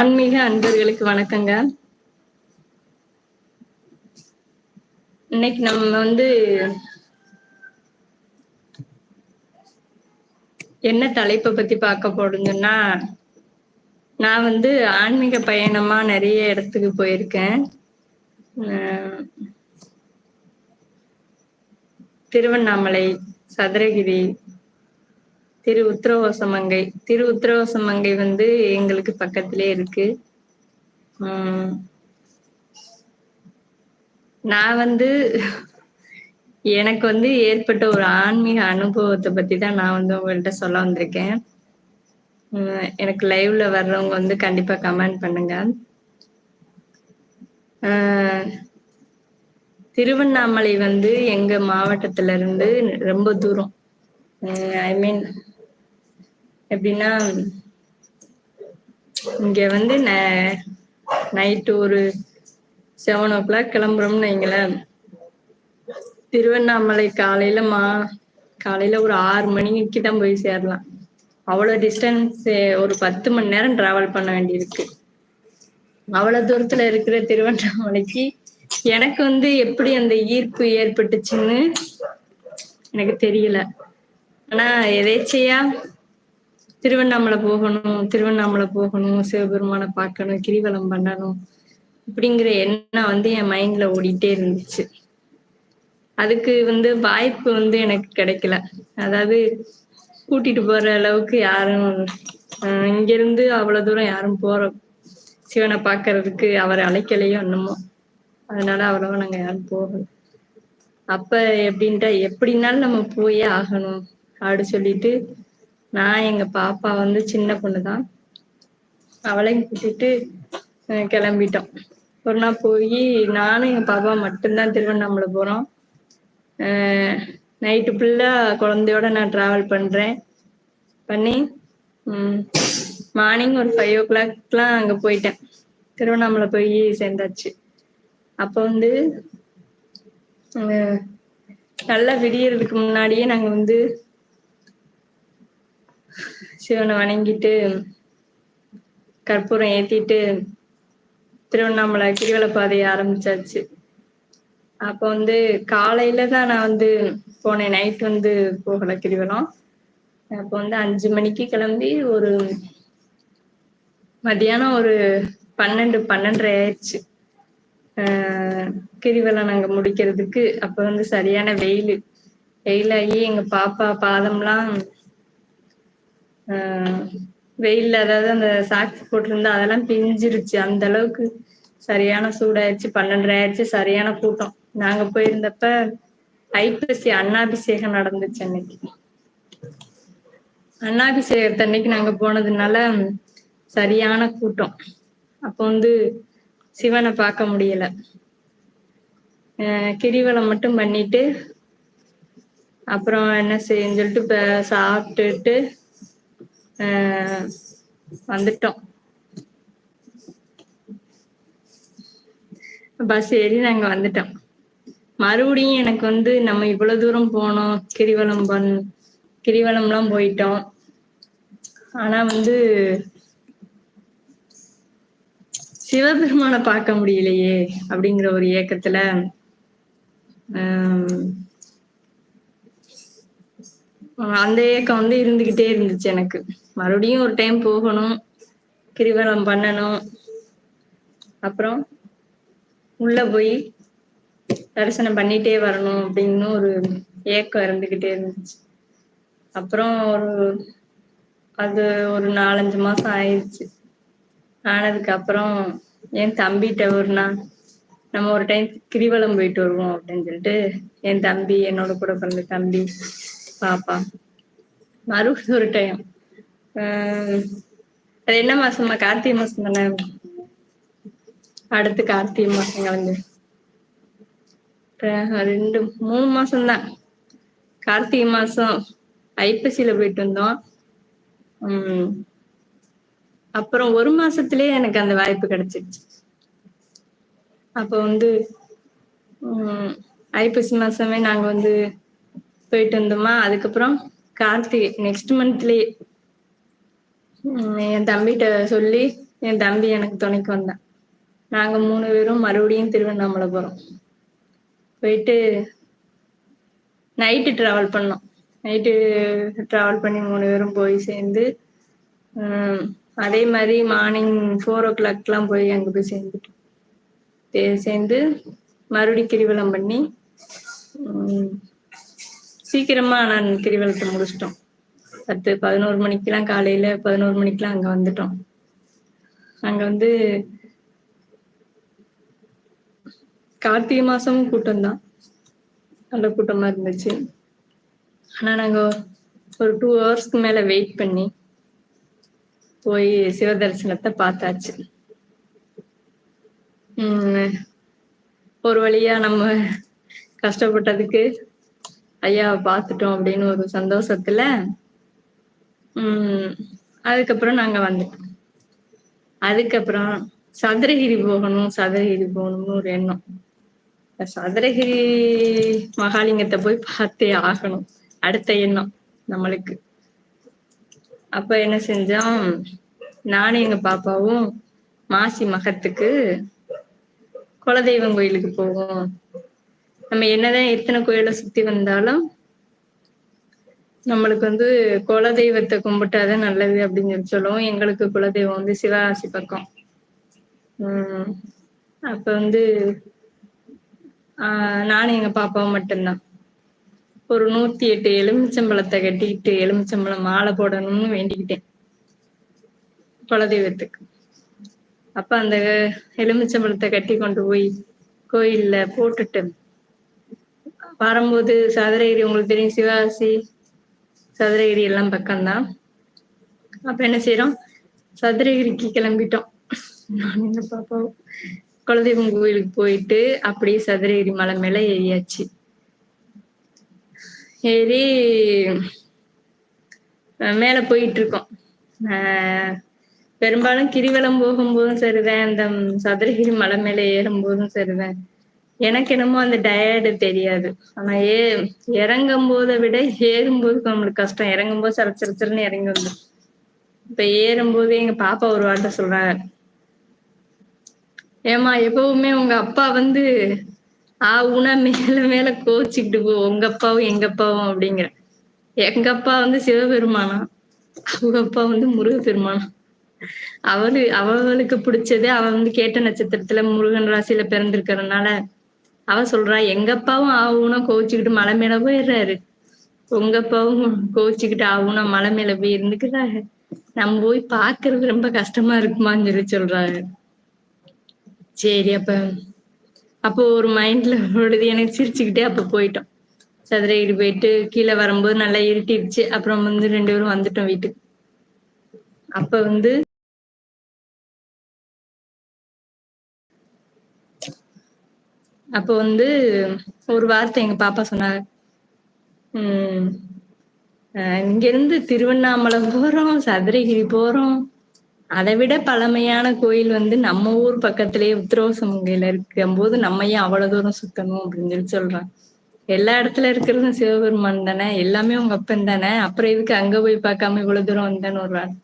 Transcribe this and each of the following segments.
ஆன்மீக அன்பர்களுக்கு வணக்கங்க. இன்னைக்கு நம்ம வந்து என்ன தலைப்பை பத்தி பார்க்க போடுங்கன்னா நான் வந்து ஆன்மீக பயணமா நிறைய இடத்துக்கு போயிருக்கேன். திருவண்ணாமலை சதுரகிரி திரு உத்திரவோசமங்கை திரு உத்திரவோசமங்கை வந்து எங்களுக்கு பக்கத்திலே இருக்கு. உம் நான் வந்து எனக்கு வந்து ஏற்பட்ட ஒரு ஆன்மீக அனுபவத்தை பத்தி தான் நான் வந்து உங்கள்கிட்ட சொல்ல வந்திருக்கேன். எனக்கு லைவ்ல வர்றவங்க வந்து கண்டிப்பா கமெண்ட் பண்ணுங்க. ஆஹ் திருவண்ணாமலை வந்து எங்க மாவட்டத்துல இருந்து ரொம்ப தூரம். ஐ மீன் எப்படின்னா இங்க வந்து நைட்டு ஒரு செவன் ஓ கிளாக் கிளம்புறோம்னு வைங்களேன். திருவண்ணாமலை காலையில மா காலையில ஒரு ஆறு மணிக்கு தான் போய் சேரலாம். அவ்வளவு டிஸ்டன்ஸ் ஒரு பத்து மணி நேரம் டிராவல் பண்ண வேண்டியிருக்கு. அவ்வளவு தூரத்துல இருக்கிற திருவண்ணாமலைக்கு எனக்கு வந்து எப்படி அந்த ஈர்ப்பு ஏற்பட்டுச்சுன்னு எனக்கு தெரியல. ஆனா எதேச்சையா திருவண்ணாமலை போகணும் திருவண்ணாமலை போகணும் சிவபெருமானை பார்க்கணும் கிரிவலம் பண்ணணும் அப்படிங்கிற எண்ணம் வந்து என் மைண்ட்ல ஓடிட்டே இருந்துச்சு. அதுக்கு வந்து வாய்ப்பு வந்து எனக்கு கிடைக்கல. அதாவது கூட்டிட்டு போற அளவுக்கு யாரும் இங்க இருந்து அவ்வளவு தூரம் யாரும் போற சிவனை பாக்குறதுக்கு அவரை அழைக்கலையோ என்னமோ. அதனால அவ்வளவா நாங்க யாரும் போகல. அப்ப எப்படின்ட்டா எப்படின்னாலும் நம்ம போயே ஆகணும் அப்படி சொல்லிட்டு நான் எங்க பாப்பா வந்து சின்ன பொண்ணுதான். அவளையும் கூட்டிட்டு கிளம்பிட்டோம். ஒரு நாள் போய் நானும் எங்க பாப்பா மட்டும்தான் திருவண்ணாமலை போறோம். நைட்டு ஃபுல்லா குழந்தையோட நான் டிராவல் பண்றேன். பண்ணி மார்னிங் ஒரு ஃபைவ் ஓ கிளாக்லாம் அங்க போயிட்டேன். திருவண்ணாமலை போய் சேர்ந்தாச்சு. அப்ப வந்து நல்லா விடியறதுக்கு முன்னாடியே நாங்க வந்து சிவனை வணங்கிட்டு கற்பூரம் ஏத்திட்டு திருவண்ணாமலை கிரிவல பாதையை ஆரம்பிச்சாச்சு. அப்ப வந்து காலையில தான் நான் வந்து போனேன். நைட் வந்து போகல கிரிவலம். அப்ப வந்து அஞ்சு மணிக்கு கிளம்பி ஒரு மதியானம் ஒரு பன்னெண்டு பன்னெண்டரை ஆயிடுச்சு. கிரிவலம் நாங்க முடிக்கிறதுக்கு. அப்ப வந்து சரியான வெயில். வெயிலாகி எங்க பாப்பா பாதம்லாம் வெயில்ல அதாவது அந்த சாக்ஸ் போட்டிருந்தா அதெல்லாம் பிஞ்சிருச்சு. அந்த அளவுக்கு சரியான சூடாயிருச்சு. பன்னெண்டரை ஆயிடுச்சு சரியான கூட்டம். நாங்க போயிருந்தப்ப ஐப்பசி அண்ணாபிஷேகம் நடந்துச்சு அன்னைக்கு. அண்ணாபிஷேகத்தை அன்னைக்கு நாங்க போனதுனால சரியான கூட்டம். அப்போ வந்து சிவனை பார்க்க முடியல. கிரிவலம் மட்டும் பண்ணிட்டு அப்புறம் என்ன செய்யுன்னு சொல்லிட்டு இப்ப சாப்பிட்டுட்டு வந்துட்டோம். பஸ் ஏறி நாங்க வந்துட்டோம். மறுபடியும் எனக்கு வந்து நம்ம இவ்வளவு தூரம் போனோம். கிரிவலம் பண் கிரிவலம்லாம் போயிட்டோம். ஆனா வந்து சிவபெருமானை பார்க்க முடியலையே அப்படிங்கிற ஒரு இயக்கத்துல அந்த ஏக்கம் வந்து இருந்துகிட்டே இருந்துச்சு எனக்கு. மறுபடியும் ஒரு டைம் போகணும் கிரிவலம் பண்ணணும். அப்புறம் உள்ள போய் தரிசனம் பண்ணிட்டே வரணும் அப்படின்னு ஒரு ஏக்கம் இருந்துகிட்டே இருந்துச்சு. அப்புறம் ஒரு அது ஒரு நாலஞ்சு மாசம் ஆயிடுச்சு ஆனதுக்கு அப்புறம் என் தம்பிகிட்ட ஒரு நாள் நம்ம ஒரு டைம் கிரிவலம் போயிட்டு வருவோம் அப்படின்னு சொல்லிட்டு என் தம்பி என்னோட கூட பிறந்த தம்பி பாப்பா. மறுபடியும் ஒரு டைம் அது என்ன மாசமா கார்த்திகை மாசம் தானே? அடுத்து கார்த்திகை மாசம் கலந்து ரெண்டு மூணு மாசம் தான். கார்த்திகை மாசம் ஐப்பசியில போயிட்டு வந்தோம். உம் அப்புறம் ஒரு மாசத்துலயே எனக்கு அந்த வாய்ப்பு கிடைச்சிருச்சு. அப்ப வந்து உம் ஐப்பசி மாசமே நாங்க வந்து போயிட்டு வந்தோமா? அதுக்கப்புறம் கார்த்திகை நெக்ஸ்ட் மந்த்லயே என் தம்பிகிட்ட சொல்லி என் தம்பி எனக்கு துணைக்கு வந்தான். நாங்க மூணு பேரும் மறுபடியும் திருவண்ணாமலை போறோம். போயிட்டு நைட்டு டிராவல் பண்ணோம். நைட்டு டிராவல் பண்ணி மூணு பேரும் போய் சேர்ந்து அதே மாதிரி மார்னிங் ஃபோர் ஓ கிளாக்லாம் போய் அங்கே போய் சேர்ந்துட்டோம். சேர்ந்து மறுபடி கிரிவலம் பண்ணி சீக்கிரமா நான் கிரிவலத்தை முடிச்சிட்டோம். பத்து பதினோரு மணிக்கெல்லாம் காலையில பதினோரு மணிக்கெல்லாம் அங்க வந்துட்டோம். அங்க வந்து கார்த்திகை மாசமும் கூட்டம் தான். நல்ல கூட்டமா இருந்துச்சு. ஆனா நாங்க ஒரு டூ ஹவர்ஸ்க்கு மேல வெயிட் பண்ணி போய் சிவதரிசனத்தை பார்த்தாச்சு. உம் ஒரு வழியா நம்ம கஷ்டப்பட்டதுக்கு ஐயாவை பார்த்துட்டோம் அப்படின்னு ஒரு சந்தோஷத்துல உம் அதுக்கப்புறம் நாங்க வந்துட்டோம் அதுக்கப்புறம் சதுரகிரி போகணும் சதுரகிரி போகணும்னு ஒரு எண்ணம். சதுரகிரி மகாலிங்கத்தை போய் பார்த்தே ஆகணும். அடுத்த எண்ணம் நம்மளுக்கு. அப்ப என்ன செஞ்சோம்? நானும் எங்க பாப்பாவும் மாசி மகத்துக்கு குலதெய்வம் கோயிலுக்கு போவோம். நம்ம என்னதான் எத்தனை கோயிலை சுத்தி வந்தாலும் நம்மளுக்கு வந்து குலதெய்வத்தை கும்பிட்டாத நல்லது அப்படின்னு சொல்லி சொல்லுவோம். எங்களுக்கு குலதெய்வம் வந்து சிவகாசி பக்கம். உம். அப்ப வந்து ஆஹ் நானும் எங்க பாப்பாவும் மட்டும்தான். ஒரு நூத்தி எட்டு எலுமிச்சம்பழத்தை கட்டிக்கிட்டு எலுமிச்சம்பழம் மாலை போடணும்னு வேண்டிக்கிட்டேன். குலதெய்வத்துக்கு. அப்ப அந்த எலுமிச்சம்பழத்தை கட்டி கொண்டு போய் கோயில்ல போட்டுட்டு வரும்போது சதுரகிரி உங்களுக்கு தெரியும் சிவகாசி சதுரகிரி எல்லாம் பக்கம்தான். அப்ப என்ன செய்யறோம் சதுரகிரிக்கு கிளம்பிட்டோம். நான் எங்க பாப்பாவும் குலதெய்வம் கோயிலுக்கு போயிட்டு அப்படியே சதுரகிரி மலை மேல ஏறியாச்சு. ஏறி அஹ் மேல போயிட்டு இருக்கோம் ஆஹ் பெரும்பாலும் கிரிவலம் போகும்போதும் சரிதான் இந்த சதுரகிரி மலை மேல ஏறும் போதும் சரிதான். எனக்கு என்னமோ அந்த டயர்டு தெரியாது. ஆனா ஏ இறங்கும் போதை விட ஏறும்போது நம்மளுக்கு கஷ்டம். இறங்கும் போது சிற சரச்சரன்னு இறங்கி வந்து இப்ப ஏறும்போது எங்க பாப்பா ஒரு வார்த்தை சொல்றாங்க ஏமா எப்பவுமே உங்க அப்பா வந்து ஆ உனா மேல மேல கோச்சிக்கிட்டு போ. உங்க அப்பாவும் எங்க அப்பாவும் அப்படிங்கிற. எங்க அப்பா வந்து சிவபெருமானா? அவங்க அப்பா வந்து முருகப்பெருமானா? அவளு அவளுக்கு பிடிச்சது அவ வந்து கேட்ட நட்சத்திரத்துல முருகன் ராசியில பிறந்திருக்கிறதுனால அவ சொல்றா எங்க அப்பாவும் கோவிச்சுக்கிட்டு மலை மேல போயிடுறாரு. உங்க அப்பாவும் கோவிச்சுக்கிட்டு ஆவுனா மலை மேல போய் இருந்துக்கிறாரு நம்ம போய் பாக்குறது ரொம்ப கஷ்டமா இருக்குமான்னு சொல்லி சொல்றாரு. சரி அப்ப அப்போ ஒரு மைண்ட்ல ஓடுது. எனக்கு சிரிச்சுக்கிட்டே அப்ப போயிட்டோம். சதுரகிரி போயிட்டு கீழே வரும்போது நல்லா இருட்டிடுச்சு. அப்புறம் வந்து ரெண்டு பேரும் வந்துட்டோம் வீட்டுக்கு. அப்ப வந்து அப்ப வந்து ஒரு வார்த்தை எங்க பாப்பா சொன்னாங்க. உம் இங்க இருந்து திருவண்ணாமலை போறோம் சதுரகிரி போறோம். அதை விட பழமையான கோயில் வந்து நம்ம ஊர் பக்கத்திலேயே உத்திரவசமங்கையில இருக்கும் போது நம்ம ஏன் அவ்வளவு தூரம் சுத்தணும் அப்படின்னு சொல்லி சொல்றான் எல்லா இடத்துல இருக்கிறதும் சிவபெருமான் தானே? எல்லாமே உங்க அப்பன் தானே? அப்புறம் இதுக்கு அங்க போய் பார்க்காம இவ்வளவு தூரம் வந்தேன்னு ஒரு வார்த்தை.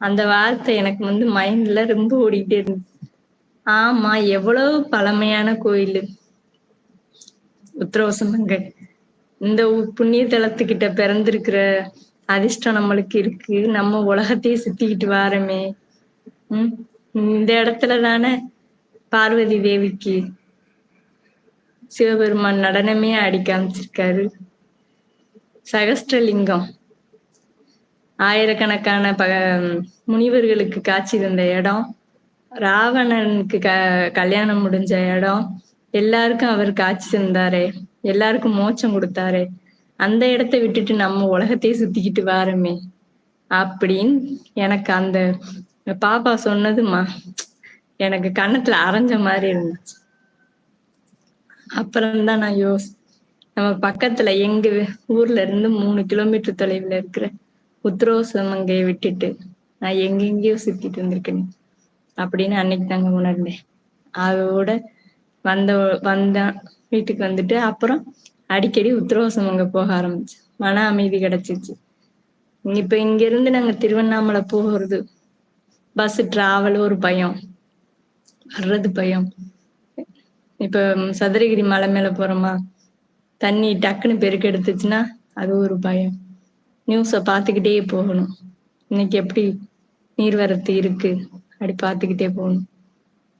அந்த வார்த்தை எனக்கு வந்து மைண்ட்ல ரொம்ப ஓடிக்கிட்டே இருந்துச்சு. ஆமா எவ்வளவு பழமையான கோயில். உத்தரவசனங்கள் இந்த புண்ணிய தலத்துக்கிட்ட பிறந்திருக்கிற அதிர்ஷ்டம் நம்மளுக்கு இருக்கு. நம்ம உலகத்தையே சுத்திக்கிட்டு வாரமே. உம் இந்த இடத்துல தானே பார்வதி தேவிக்கு சிவபெருமான் நடனமே ஆடி காமிச்சிருக்காரு. சகஸ்டலிங்கம் ஆயிரக்கணக்கான ப முனிவர்களுக்கு காட்சி தந்த இடம். ராவணனுக்கு க கல்யாணம் முடிஞ்ச இடம் எல்லாருக்கும் அவர் காட்சி தந்தாரே. எல்லாருக்கும் மோட்சம் கொடுத்தாரே. அந்த இடத்த விட்டுட்டு நம்ம உலகத்தையே சுத்திக்கிட்டு வாரமே. அப்படின்னு எனக்கு அந்த பாப்பா சொன்னதுமா எனக்கு கன்னத்துல அரைஞ்ச மாதிரி இருந்துச்சு. அப்புறம்தான் நான் யோசி நம்ம பக்கத்துல எங்க ஊர்ல இருந்து மூணு கிலோமீட்டர் தொலைவுல இருக்கிற உத்ரோசமங்கையை விட்டுட்டு நான் எங்கெங்கேயோ சுத்திட்டு வந்திருக்கேன். அப்படின்னு அன்னைக்கு தாங்க உணர்ந்தேன். அதோட வந்த வந்த வீட்டுக்கு வந்துட்டு அப்புறம் அடிக்கடி உத்தரவாசம் அங்க போக ஆரம்பிச்சேன் மன அமைதி கிடைச்சிச்சு. இப்ப இங்க இருந்து நாங்க திருவண்ணாமலை போகிறது பஸ் டிராவல் ஒரு பயம். வர்றது பயம். இப்ப சதுரகிரி மலை மேல போறோமா? தண்ணி டக்குன்னு பெருக்கு எடுத்துச்சுன்னா அது ஒரு பயம். நியூஸை பார்த்துக்கிட்டே போகணும். இன்னைக்கு எப்படி நீர்வரத்து இருக்கு? அப்படி பார்த்துக்கிட்டே போகணும்.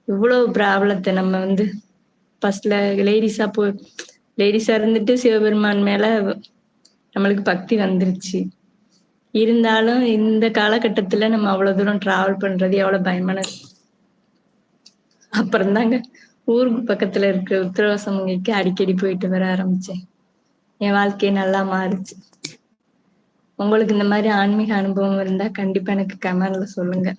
இவ்வளவு ப்ராப்ளத்தை நம்ம வந்து ஃபர்ஸ்ட்ல லேடிஸா போ லேடிஸா இருந்துட்டு சிவபெருமான் மேல நம்மளுக்கு பக்தி வந்துருச்சு. இருந்தாலும் இந்த காலகட்டத்துல நம்ம அவ்வளவு தூரம் டிராவல் பண்றது எவ்வளவு பயமான அப்புறம் தாங்க ஊருக்கு பக்கத்துல இருக்கிற உத்தரவாசமங்கைக்கு அடிக்கடி போயிட்டு வர ஆரம்பிச்சேன். என் வாழ்க்கையை நல்லா மாறுச்சு. உங்களுக்கு இந்த மாதிரி ஆன்மீக அனுபவம் இருந்தா கண்டிப்பா எனக்கு கமெண்ட்ல சொல்லுங்க.